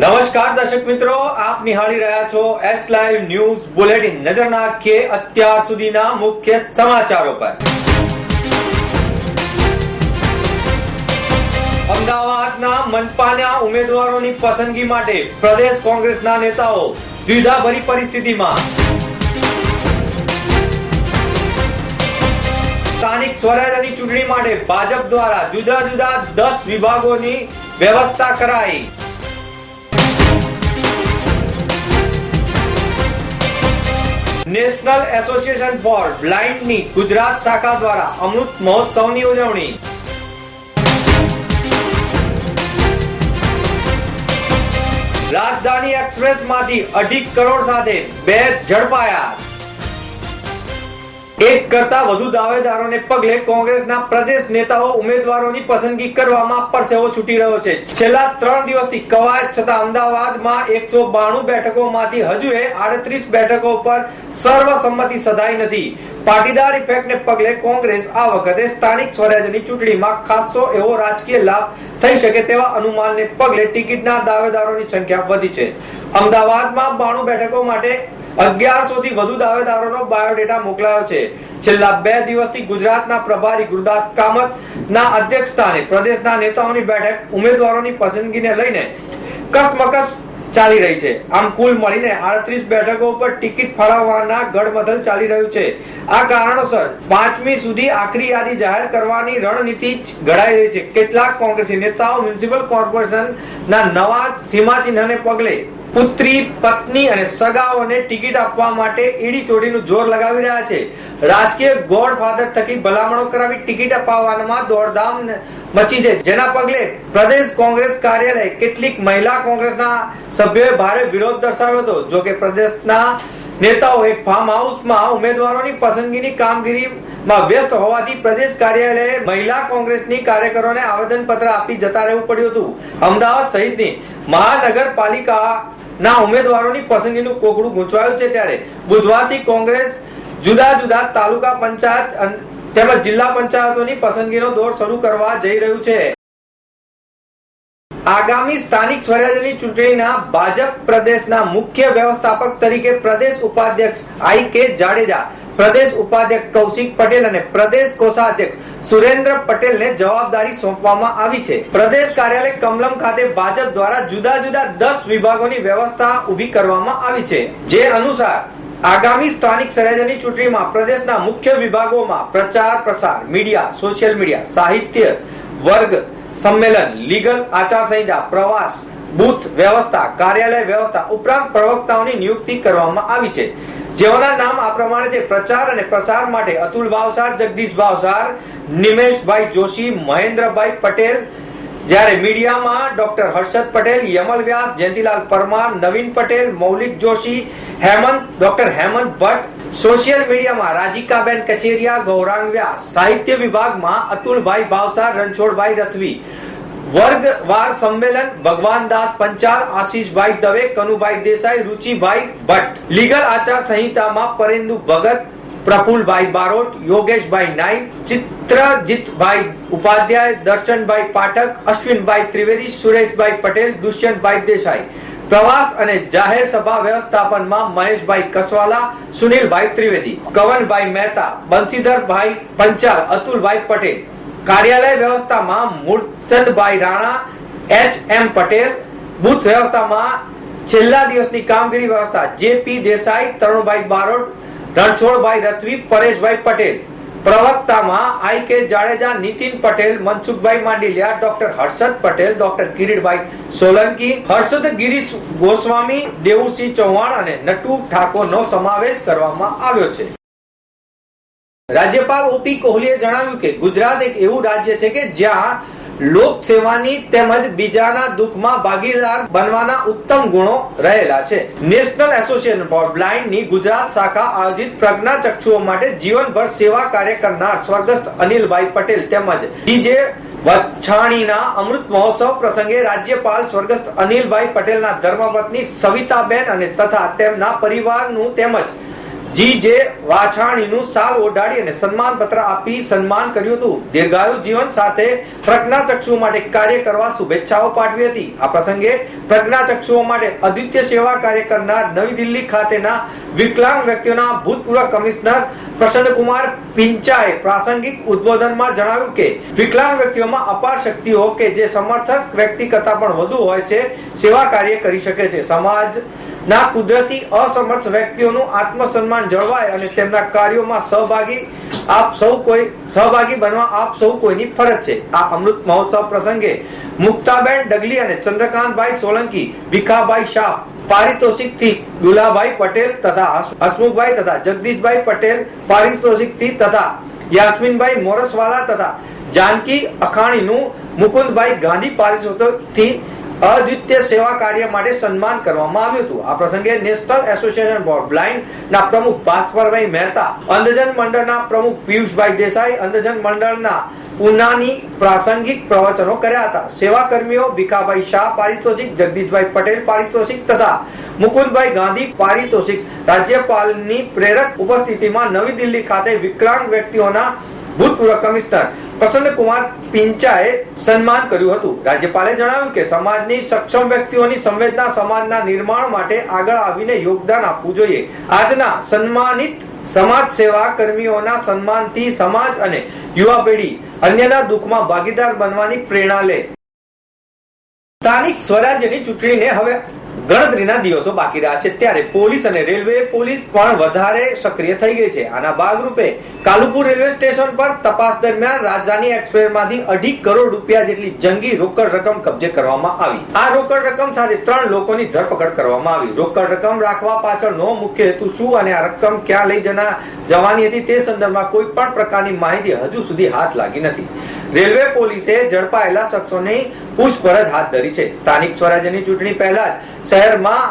નમસ્કાર દર્શક મિત્રો, આપ નિહાળી રહ્યા છો એસ લાઈવ ન્યૂઝ બુલેટિન નજર નાખીએ અત્યાર સુધીના મુખ્ય સમાચારો પર. અમદાવાદના મનપાના ઉમેદવારોની પસંદગી માટે પ્રદેશ કોંગ્રેસના નેતાઓ દ્વિધાભરી પરિસ્થિતિમાં. સ્થાનિક સ્વરાજ્યની ચૂંટણી માટે ભાજપ દ્વારા જુદા જુદા દસ વિભાગોની વ્યવસ્થા કરાઈ. નેશનલ એસોસિએશન ફોર બ્લાઇન્ડની ગુજરાત શાખા દ્વારા અમૃત મહોત્સવની ઉજવણી. રાજધાની એક્સપ્રેસમાંથી અઢી કરોડ સાથે બે ઝડપાયા. એક કરતા વધુ દાવેદારોને પગલે કોંગ્રેસના પ્રદેશ નેતાઓ ઉમેદવારોની પસંદગી કરવામાં પરસેવો છૂટી રહ્યો છે. છેલ્લા ત્રણ દિવસથી કવાયત છતાં અમદાવાદમાં એકસો બાણું બેઠકોમાંથી હજુ આડત્રીસ બેઠકો પર સર્વસંમતિ સધાઈ નથી. પાટીદાર ઇફેક્ટને પગલે કોંગ્રેસ આ વખતે સ્થાનિક સ્વરાજ્યની ચૂંટણીમાં ખાસો એવો રાજકીય લાભ થઈ શકે તેવા અનુમાનને પગલે ટિકિટના દાવેદારોની સંખ્યા વધી છે. અમદાવાદમાં બાણું બેઠકો માટે અગિયારસો થી વધુ દાવેદારોનો બાયોડેટા મોકલાયો છે. છેલ્લા બે દિવસથી ગુજરાતના પ્રભારી ગુરદાસ કામત ના અધ્યક્ષ સ્થાને પ્રદેશના નેતાઓની બેઠક ઉમેદવારોની પસંદગીને લઈને કસમકસ ચાલી રહી છે. આમ કુલ મળીને આડત્રીસ બેઠકો ઉપર ટિકિટ ફાળવવાના ગડમથલ ચાલી રહ્યું છે. આ કારણોસર પાંચમી સુધી આખરી યાદી જાહેર કરવાની રણનીતિ ઘડાઈ રહી છે. કેટલાક કોંગ્રેસી નેતાઓ મ્યુનિસિપલ કોર્પોરેશનના નવા સીમાચિહ્નને પગલે પુત્રી, પત્ની અને સગાઓને ટિકિટ આપવા માટે ઈડી ચોટીનું જોર લગાવી રહ્યા છે. રાજકીય ગોડફાધર થકી ભલામણો કરાવી ટિકિટ અપાવવામાં દોડધામ મચી છે. જેના પગલે પ્રદેશ કોંગ્રેસ કાર્યાલય કેટલીક મહિલા કોંગ્રેસના સભ્યોએ ભારે વિરોધ દર્શાવ્યો હતો. જો કે પ્રદેશના નેતાઓ એક ફાર્મ હાઉસમાં ઉમેદવારોની પસંદગીની કામગીરીમાં વ્યસ્ત હોવાથી પ્રદેશ કાર્યાલયે મહિલા કોંગ્રેસની કાર્યકરોને આવેદનપત્ર આપી જતા રહેવું પડ્યું હતું. અમદાવાદ સહિતની મહાનગરપાલિકા ના, ઉમેદવારોની પસંદગીનું કોકડું ગૂંચવાયું છે ત્યારે. બુધવારથી કોંગ્રેસ જુદા જુદા તાલુકા પંચાયત તેમજ જિલ્લા પંચાયતોની પસંદગીનો દોર શરૂ કરવા જઈ રહ્યું છે. આગામી સ્થાનિક સ્વરાજ્યની ચૂંટણીના ભાજપ પ્રદેશના મુખ્ય વ્યવસ્થાપક તરીકે પ્રદેશ ઉપાધ્યક્ષ આઈ કે જાડેજા, પ્રદેશ ઉપાધ્યક્ષ કૌશિક પટેલ અને પ્રદેશ કોષાધ્યક્ષ સુરેન્દ્ર પટેલને જવાબદારી સોંપવામાં આવી છે. પ્રદેશ કાર્યાલય કમલમ ખાતે ભાજપ દ્વારા જુદા જુદા દસ વિભાગોની વ્યવસ્થા ઊભી કરવામાં આવી છે. જે અનુસાર, આગામી સ્થાનિક સ્વરાજ્યની ચૂંટણીમાં પ્રદેશના મુખ્ય વિભાગોમાં પ્રચાર પ્રસાર, મીડિયા, સોશિયલ મીડિયા, સાહિત્ય, વર્ગ સંમેલન, લીગલ આચાર સંહિતા પ્રવાસ, બૂથ વ્યવસ્થા, કાર્યાલય વ્યવસ્થા ઉપરાંત પ્રવક્તાઓની નિયુક્તિ કરવામાં આવી છે. જેઓના નામ આ પ્રમાણે છે, પ્રચાર અને પ્રસાર માટે અતુલ ભાવસાર, જગદીશ ભાવસાર, નિમેશભાઈ જોશી, મહેન્દ્રભાઈ પટેલ, જ્યારે મીડિયામાં doctor Harshad Patel, Yamal Vyas, Jayantilal Parmar, Navin Patel, Maulik Joshi, Hemant, doctor Hemant Bhatt social મીડિયામાં રાજીકાબેન કચેરિયા ગૌરાંગ વ્યાસ સાહિત્ય વિભાગમાં અતુલભાઈ ભાવસાર રણછોડભાઈ રથવી વર્ગવાર સંમેલન ભગવાન દાસ પંચાલ, આશીષભાઈ દવે, કનુભાઈ દેસાઈ, રુચિભાઈ ભટ્ટ. લીગલ આચાર સંહિતામાં પરેન્દુ ભગત, પ્રફુલભાઈ બારોટ, યોગેશભાઈ નાઈક ચિત્રજીતભાઈ ઉપાધ્યાય, દર્શનભાઈ પાઠક, અશ્વિનભાઈ ત્રિવેદી, સુરેશભાઈ પટેલ, દુષ્યંતભાઈ દેસાઈ. પ્રવાસ અને જાહેર સભા વ્યવસ્થાપનમાં મહેશભાઈ કસવાલા, સુનિલભાઈ ત્રિવેદી, કવનભાઈ મહેતા બંસીધરભાઈ પંચાલ, અતુલભાઈ પટેલ. કાર્યાલય વ્યવસ્થામાં Mulchandbhai Rana, H M Patel. Booth વ્યવસ્થામાં છેલ્લા દિવસની કામગીરી વ્યવસ્થા JP Desai, Tarunbhai Barot, Ranchhodbhai Rathvi, Pareshbhai Patel. પ્રવક્તામાં I K Jadeja Nitin Patel, Mansukhbhai Mandiliya, doctor Harshad Patel, doctor Kiritbhai Solanki, Harshad Girish Goswami, Devusinh Chauhan અને નટુ ઠાકોરનો સમાવેશ કરવામાં આવ્યો છે. રાજ્યપાલ ઓપી કોહલીએ જણાવ્યું કે ગુજરાત એક એવું રાજ્ય છે કે જ્યાં લોક સેવાની તેમજ બીજાના દુઃખમાં ભાગીદાર બનવાના ઉત્તમ ગુણો રહેલા છે. નેશનલ એસોસિએશન ફોર બ્લાઇન્ડની ગુજરાત શાખા આયોજિત પ્રજ્ઞા ચક્ષુઓ માટે જીવનભર સેવા કાર્ય કરનાર સ્વર્ગસ્થ અનિલભાઈ પટેલ તેમજ ડીજે વછાણીના અમૃત મહોત્સવ પ્રસંગે રાજ્યપાલ સ્વર્ગસ્થ અનિલભાઈ પટેલના ધર્મપત્ની સવિતાબેન અને તથા તેમના પરિવારનું તેમજ જી જે વાછાણીનું સાલ ઓઢાડી અને સન્માન પત્ર આપી સન્માન કર્યું હતું. દીર્ઘાયુ જીવન સાથે પ્રજ્ઞાચક્ષુઓ માટે કાર્ય કરવા શુભેચ્છાઓ પાઠવી હતી. આ પ્રસંગે પ્રજ્ઞાચક્ષુઓ માટે અદ્વિતીય સેવા કાર્ય કરનાર નવી દિલ્હી ખાતેના વિકલાંગ વ્યક્તિઓના ભૂતપૂર્વ કમિશનર પ્રસન્નકુમાર પિંચાએ પ્રાસંગિક ઉદ્બોધનમાં જણાવ્યું કે, વિકલાંગ વ્યક્તિઓમાં અપાર શક્તિઓ કે જે સમર્થક વ્યક્તિ કરતા પણ વધુ હોય છે, સેવા કાર્ય કરી શકે છે. સમાજ ના કુદરતી અસમર્થ વ્યક્તિઓનું આત્મસન્માન જળવાય અને તેમના કાર્યોમાં સહભાગી આપ સૌ કોઈ, સહભાગી બનવા આપ સૌ કોઈની ફરજ છે. આ અમૃત મહોત્સવ પ્રસંગે મુક્તાબેન ડગલી અને ચંદ્રકાંતભાઈ સોલંકી, ભીખાભાઈ શાહ, પારિતોષિકથી દુલાભાઈ પટેલ તથા હસમુખભાઈ તથા જગદીશભાઈ પટેલ પારિતોષિકથી તથા યાસ્મીનભાઈ મોરસવાલા તથા જાનકી અખાણીનું, મુકુંદભાઈ ગાંધી પારિતોષિકથી અદ્વિતીય સેવા કાર્ય માટે સન્માન કરવામાં આવ્યું હતું. આ પ્રસંગે નેશનલ એસોસિએશન ફોર બ્લાઇન્ડ ના પ્રમુખ ભાસ્કરભાઈ મહેતા, અંધજન મંડળના પ્રમુખ પિયુષભાઈ દેસાઈ, અંધજન મંડળના પુનાની પ્રાસંગિક પ્રવચનો કર્યા હતા. સેવા કર્મીઓ ભીખાભાઈ શાહ પારિતોષિક, જગદીશભાઈ પટેલ પારિતોષિક તથા મુકુંદભાઈ ગાંધી પારિતોષિક. રાજ્યપાલની પ્રેરક ઉપસ્થિતિમાં નવી દિલ્હી ખાતે વિકલાંગ વ્યક્તિઓના ભૂતપૂર્વ કમિશનર પ્રસન્ન કુમાર પિંચાએ સન્માન કર્યું હતું. રાજ્યપાલે જણાવ્યું કે સમાજની સક્ષમ વ્યક્તિઓની સંવેદના સમાજના નિર્માણ માટે આગળ આવીને યોગદાન આપવું જોઈએ. આજના સન્માનિત સમાજ સેવા કર્મીઓના સન્માનથી સમાજ અને યુવા પેઢી અન્યના દુઃખમાં ભાગીદાર બનવાની પ્રેરણા લે. સ્થાનિક સ્વરાજ્યની ચૂંટણીને હવે ગણતરીના દિવસો બાકી રહ્યા છે ત્યારે પોલીસ અને રેલવે પોલીસ પણ વધારે સક્રિય થઈ ગઈ છે. આના ભાગરૂપે કાલુપુર રેલવે સ્ટેશન પર તપાસ દરમિયાન રાજધાની એક્સપ્રેસમાંથી અઢી કરોડ રૂપિયા જેટલી જંગી રોકડ રકમ કબજે કરવામાં આવી. આ રોકડ રકમ સાથે ત્રણ લોકોની ધરપકડ કરવામાં આવી. રોકડ રકમ રાખવા પાછળનો મુખ્ય હેતુ શું અને આ રકમ ક્યાં લઈ જના જવાની હતી તે સંદર્ભમાં કોઈ પણ પ્રકારની માહિતી હજુ સુધી હાથ લાગી નથી. રેલવે પોલીસે ઝડપાયેલા શખ્સોની પૂછપરછ હાથ ધરી છે. સ્થાનિક સ્વરાજ્યની ચૂંટણી પહેલા જ શહેરમાં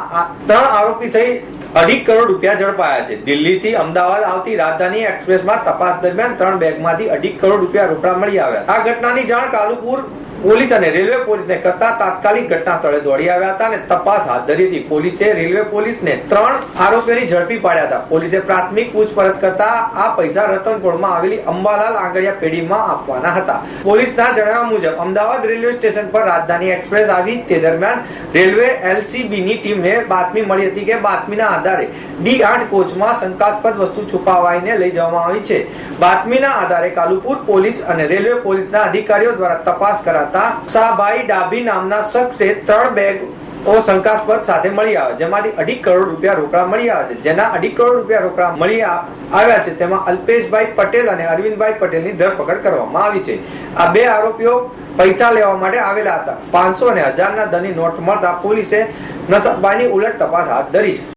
ત્રણ આરોપી સહિત અઢી કરોડ રૂપિયા ઝડપાયા છે. દિલ્હીથી અમદાવાદ આવતી રાજધાની એક્સપ્રેસમાં તપાસ દરમિયાન ત્રણ બેગમાંથી અઢી કરોડ રૂપિયા રોકડા મળી આવ્યા. આ ઘટનાની જાણ કાલુપુર પોલીસ અને રેલવે પોલીસને કરતા તાત્કાલિક ઘટના સ્થળે દોડી આવ્યા હતા અને તપાસ હાથ ધરી હતી પોલીસે રેલવે પોલીસને ત્રણ આરોપીઓની ઝડપી પાડ્યા હતા. પોલીસે પ્રાથમિક પૂછપરછ કરતા આ પૈસા રતનપુરમાં આવેલી અંબાલાલ આંગડિયા પેઢીમાં આપવાના હતા. પોલીસના જણાવ્યા મુજબ અમદાવાદ રેલવે સ્ટેશન પર રાજધાની એક્સપ્રેસ આવી તે દરમિયાન રેલવે એલસીબી ની ટીમને બાતમી મળી હતી કે બાતમીના આધારે ડી આઠ કોચમાં શંકાસ્પદ વસ્તુ છુપાવાઈને લઈ જવામાં આવી છે. બાતમીના આધારે કાલુપુર પોલીસ અને રેલવે પોલીસના અધિકારીઓ દ્વારા તપાસ કરાતા શાહભાઈ ડાભી નામના શખ્સે ત્રણ બેગ ઓ શંકાસ્પદ સાથે મળી આવે. જેમાંથી અઢી કરોડ રૂપિયા રોકડા મળી આવે છે. જેના અઢી કરોડ રૂપિયા રોકડા મળી આવ્યા છે. તેમાં અલ્પેશભાઈ પટેલ અને અરવિંદભાઈ પટેલની ધરપકડ કરવામાં આવી છે. આ બે આરોપીઓ પૈસા લેવા માટે આવેલા હતા. પાંચસો અને હજારના ધનની નોટ મળતા પોલીસે નસબબાની ઉલટ તપાસ હાથ ધરી છે.